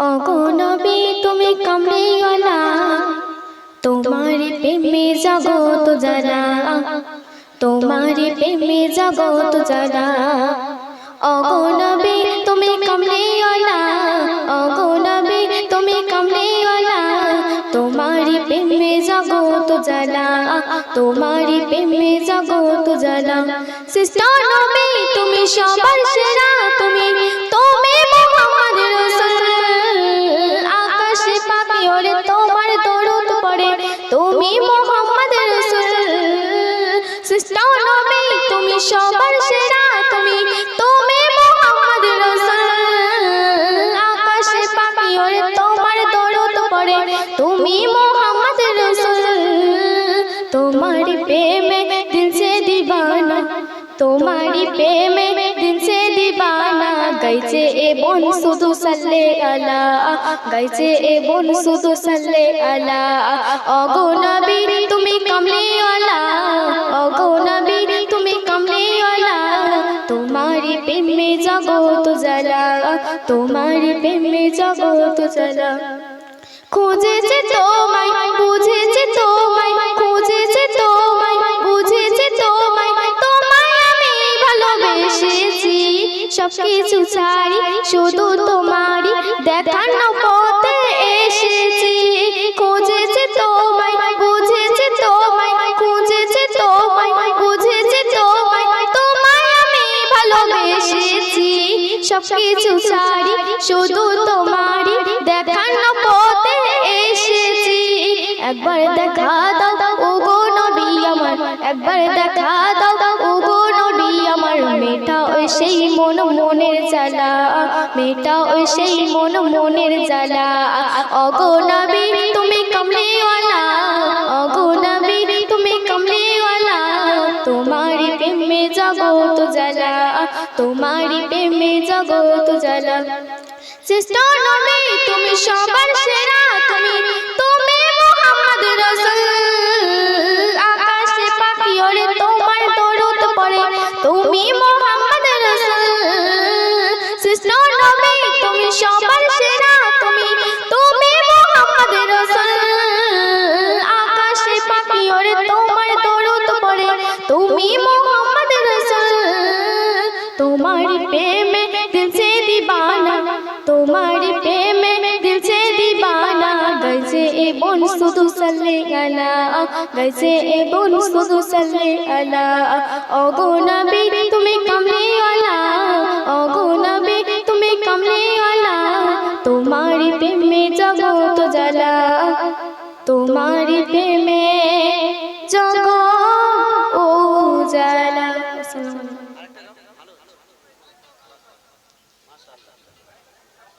অগনবী তুমি কমলিওয়ালা তোমার প্রেমে জগত জানা তোমার প্রেমে জগত জানা অগনবী তুমি কমলিওয়ালা অগনবী তুমি কমলিওয়ালা তোমার প্রেমে জগত জানা তোমার প্রেমে জগত সিস্টার নবী, তুমি সবার সেরা। তুমি তুমি তোমার তোমারি প্রেমে দিবানা গাইছে এ বোন শুধু সাল্লে আলা, গাইছে এ বোন শুধু সাল্লে আলা। অগো নবী, তুমি কমলিওয়ালা জগত জ্বালা, তোমার প্রেমে জগত জ্বালা। খুঁজেছে তোমায়, বুঝেছে তোমায়, খুঁজেছে তোমায়, বুঝেছে তোমায় তোমায় আমি ভালোবেসেছি। সব কিছু ছাড়ি, শুধু তোমারই দেখানো পথে সব ছাড়ি, শুধু তোমারই। দেখানো পথে এসেছি। একবার দেখা দাও ও গো নবী আমার। একবার দেখা দাও ও গো নবী আমার। মেটা ওই সেই মন, মনের জ্বালা। মেটা ওই সেই মন, মনের জ্বালা। অগো নবী জ্বালা তোমারি প্রেমে জগত জ্বালা। চেষ্টা নবী তুমি সবার সেরা। তোমার প্রেমে দিল সে দিবানা, তোমার প্রেমে দিল সে দিবানা গেছে এ বোন শুধু সালে আলা গেছে এ বোন শুধু সালে আলা অগো নবী, তুমি কামলে আলা অগো নবী, তুমি কামলে আলা তোমার প্রেমে যাব তো জ্বালা, তোমার প্রেমে জগৎ ও জ্বালা।